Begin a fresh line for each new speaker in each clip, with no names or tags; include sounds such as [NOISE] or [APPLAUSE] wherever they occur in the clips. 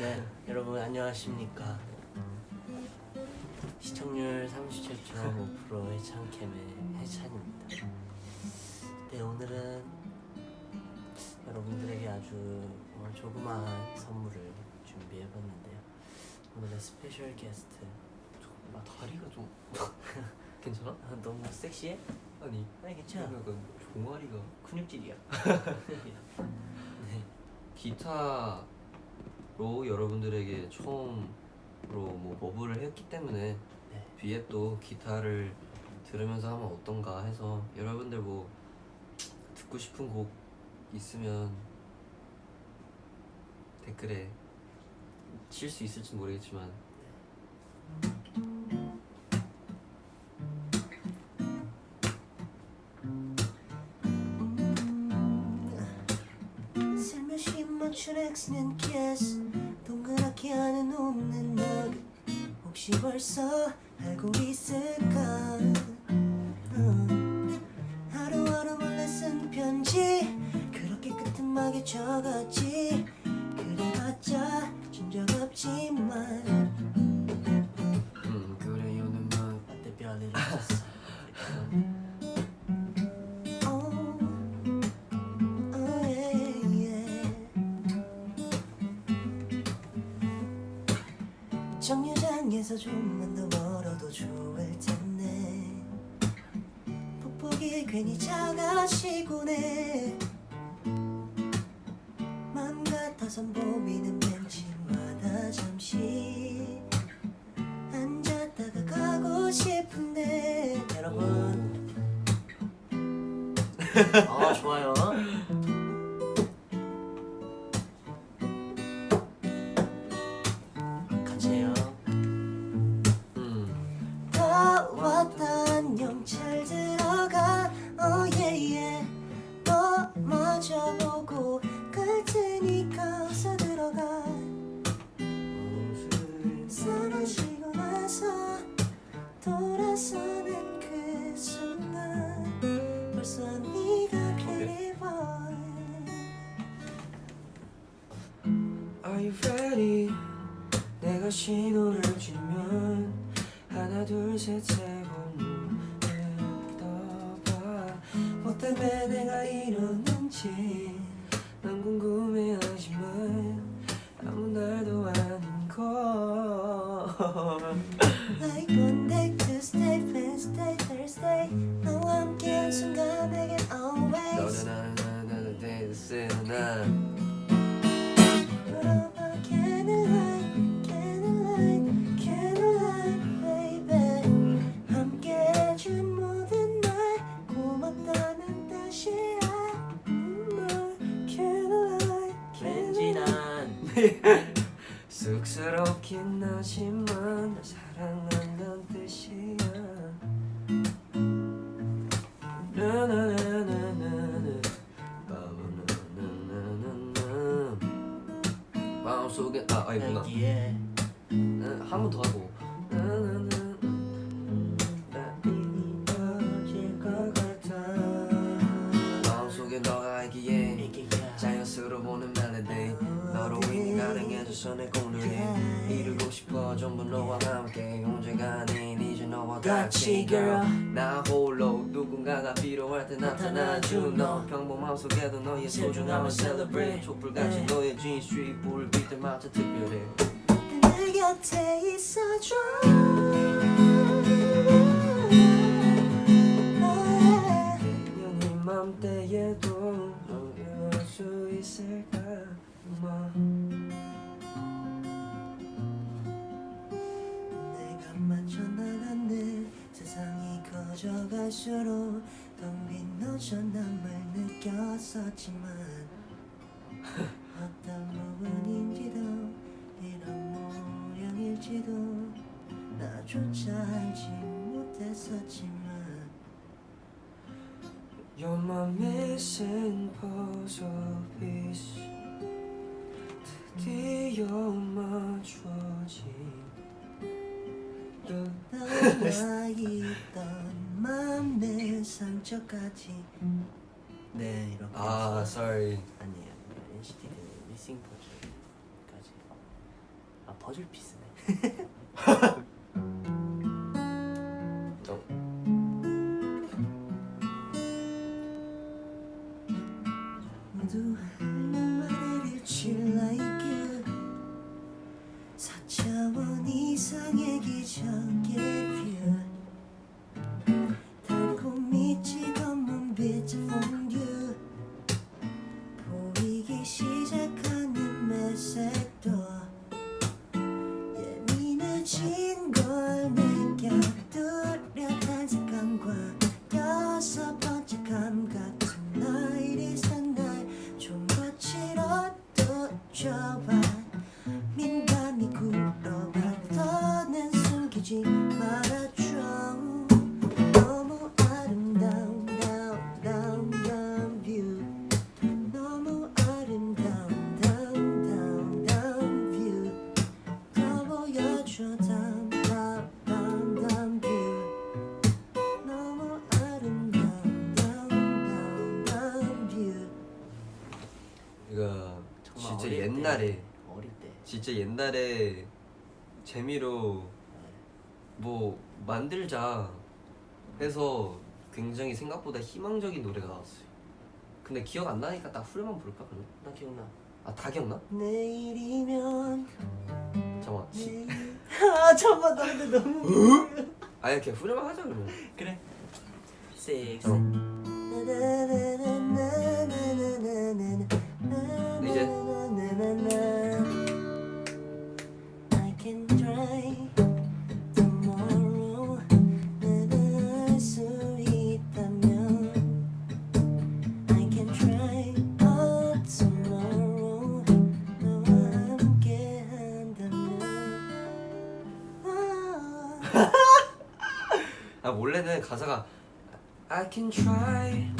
네, 여러분 안녕하십니까? 시청률 37.5% 해찬캠의 해찬입니다. 네, 오늘은 여러분들에게 아주 어, 조그마한 선물을 준비해봤는데요. 오늘의 스페셜 게스트
나 다리가 좀 [LAUGHS] 괜찮아?
아, 너무 섹시해?
아니
아니 괜찮아.
약간 종아리가
근육질이야. [LAUGHS] 네,
기타 로 여러분들에게 처음으로 뭐 버블을 했기 때문에
네.
뒤에 또 기타를 들으면서 하면 어떤가 해서 여러분들 뭐 듣고 싶은 곡 있으면 댓글에 칠 수 있을지 모르겠지만
슬며시 멈춘 X는 kiss 동 혹시 벌써 알고 있을까? 어. 하루하루 몰래 쓴 편지. 그렇게 끄트막에 적었지. 그래봤자 준적 없지만.
음 그래요 내맘
어때 별일 없었어 어, 정류장에서 좀만 더 멀어도 좋을 텐데. 폭폭이 괜히 작아지곤 해 맘 같아선 보이는 벤치마다 잠시 앉았다가 가고 싶은데. 여러분. 아 좋아요
신호를 주면 하나 둘셋 아
아니구나
여기에.
한 번 더 하고. 마음속에 너가 알기에 자연스러워 보는 멜로디. 너로 인해 가능해져서 내 공들이 이루고 싶어 전부 너와 함께. 혼자가 아닌 이제 너와 같이 girl. 나 홀로 누군가가 필요할 때 나타나준 너 평범함 속에도 너의 소중함을 celebrate. 촛불같이 너의 진수이 불빛 때마다 특별해.
내 곁에 있어줘.
년이 맘때에도
갈수록 텅빈 너전함을 느꼈었지만 어떤 부분인지도 이런 모양일지도 나조차 알지 못했었지만
You're my missing puzzle piece 드디어 맞춰진 [LAUGHS]
가져가지. 음. 네 이렇게
아, sorry.
아니에요. NCT 그 미싱 퍼즐까지.
아 퍼즐 피스네. [LAUGHS]
옛날에 네,
어릴 때
진짜 옛날에 재미로 네. 뭐 만들자 해서 굉장히 생각보다 희망적인 노래가 나왔어요. 근데 기억 안 나니까 딱 후렴만 부를까 그럼?
나 기억나.
아 다 기억나?
내일이면
잠깐만.
네. 아 잠깐 나 근데 너무. 어?
아니 그냥 후렴만 하자 그러면.
그래.
어. 섹시. 가사가 I can try.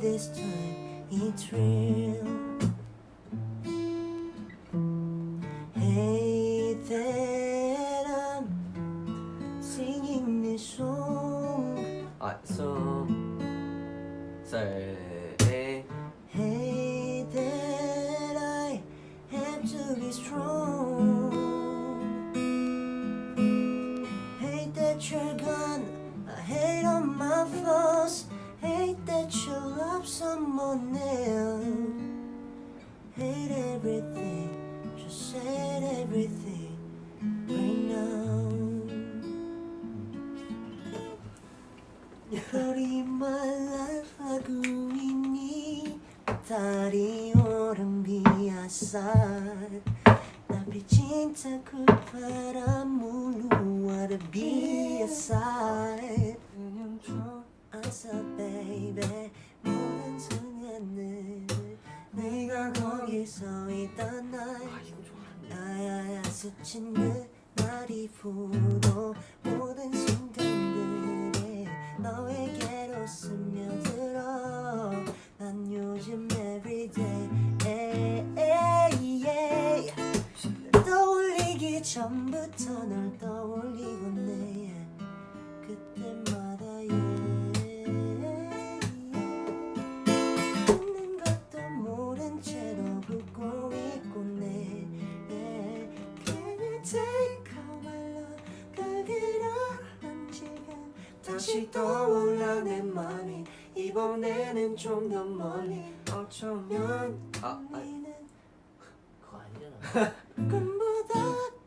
this time it's real. said everything right now. Dirty my life like wingi, tari orang biasa. Tapi cintaku
padamu luar biasa.
안서 baby 모든 baby. 네가 거기서 있던 날 스친 그날 이후로 어쩌면
아, 아.
그거 아니잖아.
꿈보다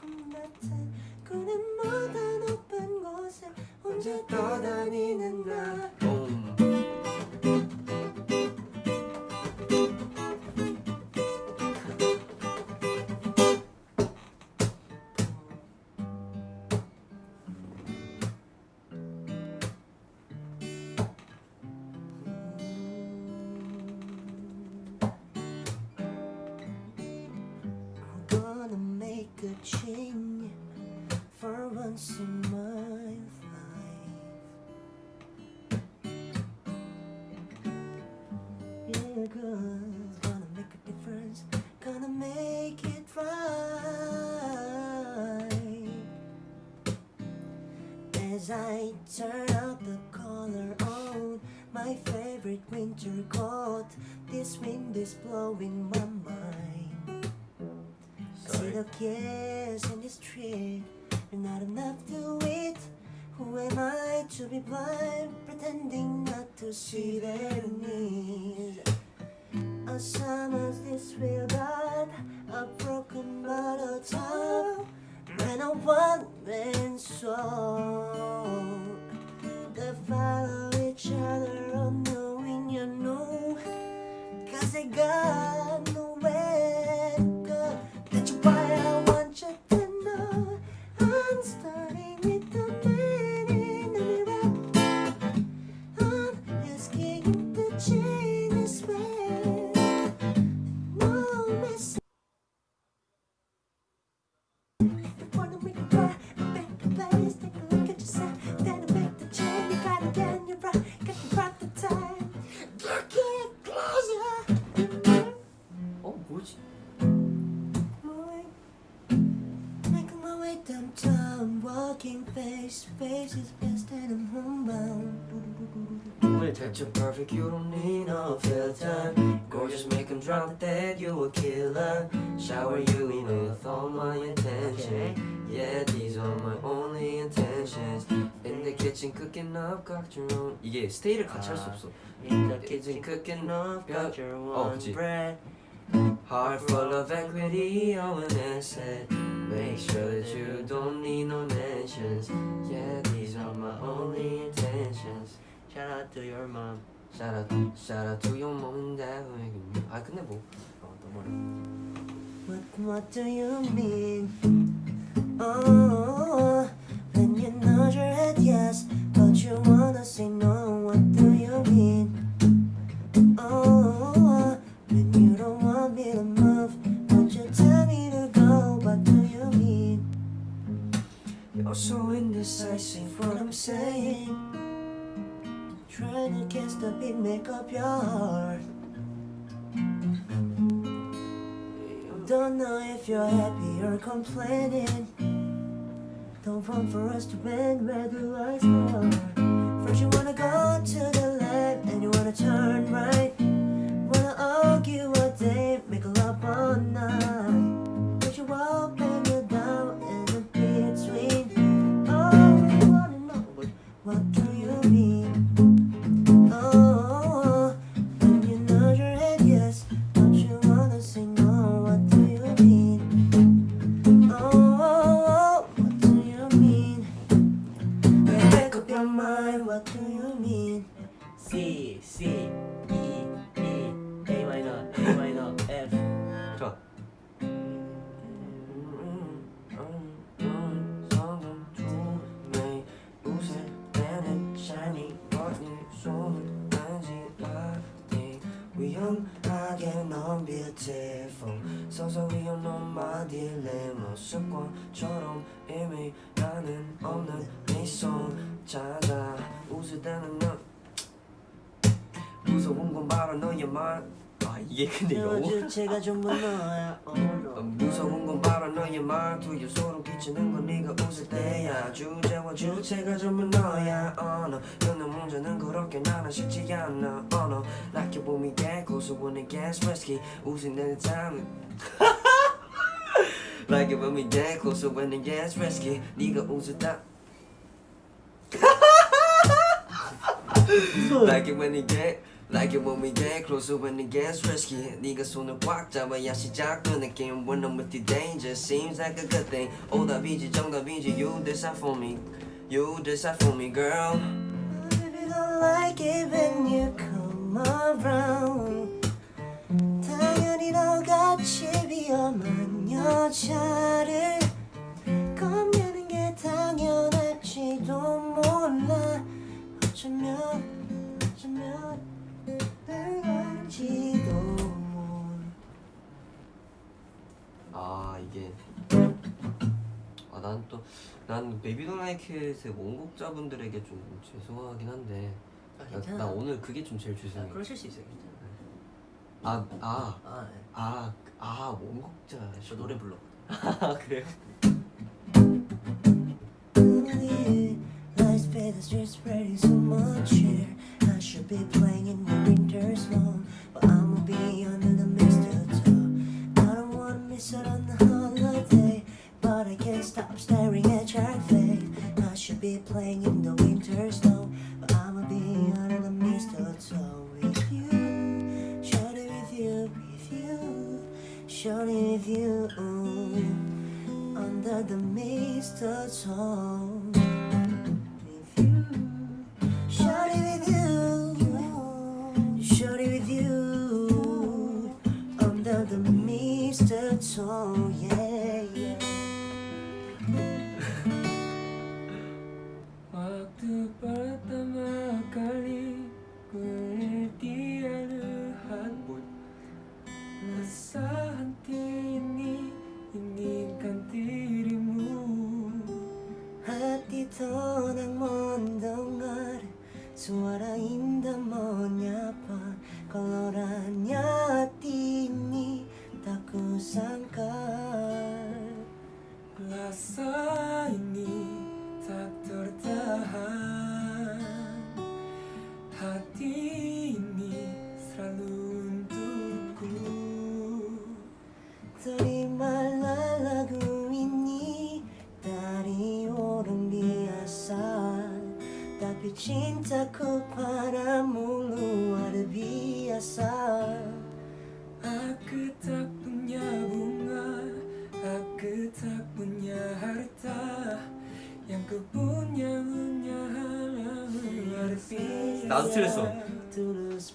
꿈 같은 그늘보다 높은 곳에 혼자 떠다니는 나 for once in my life. Yeah, cause gonna make a difference, gonna make it right. As I turn out the collar on my favorite winter coat, this wind is blowing my mind. The kids in the street, they're not enough to eat. Who am I to be blind, pretending not to see their needs? A summer's this real bad, a broken bottle top, and a one man
Picture perfect, you don't need no filter. Gorgeous, make 'em drop dead, you a killer. Shower you in with all my intention. Yeah, these are my only intentions. In the kitchen, cooking up 각종 이게 스테이를 같이 할 수 없어.
In the
kitchen
kitchen cooking up Got your
어,
one
그치.
bread
Heart full of equity, oh, and I said, make sure that you don't need no mentions. Yeah, these are my only intentions.
Shout out to your mom
Shout out, shout out to your mom and dad. 아 근데 뭐
어 너무 어려워
What, what do you mean? Oh, when you nod your head yes, but you wanna say no. What do you mean? Oh, when you don't want me to move, won't you tell me to go? What do you mean? You're so indecisive, what I'm saying. Trying to guess the beat, make up your heart. Don't know if you're happy or complaining. Don't want for us to end, where the I are First you wanna go to the left and you wanna turn right. Wanna argue all day, make love all night.
넌 beautiful 서서히 오는 마 딜레마 습관처럼 이미 나는 없는 미소 찾아 웃을 때는 넌 무서운 건 바로 너의 말
아 이게 근데 영어
주체가 전부 너야
어,
oh
무서운 건 바로 너의 말투에 소름 끼치는 건 네가 웃을 때야 주제와 주체가 전부 너야 oh no 너는 문제는 그렇게 나는 쉽지 않아 oh no Like you close when it gets risky 내 time
Like it when we get closer when it gets risky
네가 웃을 때
Like it when it get Like it when we get closer when it gets risky 네가 손을 꽉 잡아야 시작된 느낌 When I'm with you danger seems like a good thing 오답이지 정답이지 You decide for me You decide for me girl
Baby don't like it when you come around 당연히 너같이 위험한 여자를 겁내는 게 당연할지도 몰라 어쩌면 몰라
아 이게. 아 난 또 난 베이비던라이켓의 원곡자분들에게 좀 죄송하긴 한데.
아,
나,
괜찮아.
나 오늘 그게 좀 제일
아,
죄송해
그러실 수 있어요 괜찮아
아아아.
아, 네.
아, 아, 원곡자.
저 노래 불러 [LAUGHS]
아 그래요?
The streets spreading so much here. I should be playing in the winter snow,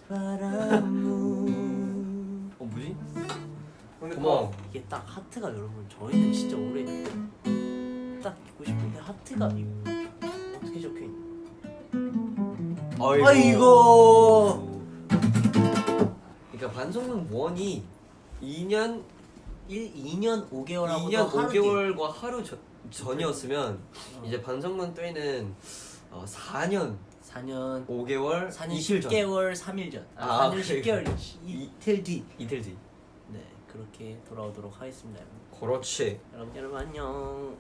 padamu [LAUGHS]
어 뭐지?
고마워
고마워.
이게 딱 하트가 여러분 저희는 진짜 오래 딱 입고 싶은데 하트가 어떻게 적혀있냐
아이고.
아이고.
그러니까 반성문 원이 2년
1, 2년 5개월하고
2년 5개월과 하루 전, 전이었으면 이제 반성문 3는 어, 4년
4년
5개월
4년
이틀 전.
10개월 3일 전. 아,
아,
4년
그래.
10개월 이틀 뒤.
이틀 뒤.
네, 그렇게 돌아오도록 하겠습니다 여러분.
그렇지.
여러분, 여러분 안녕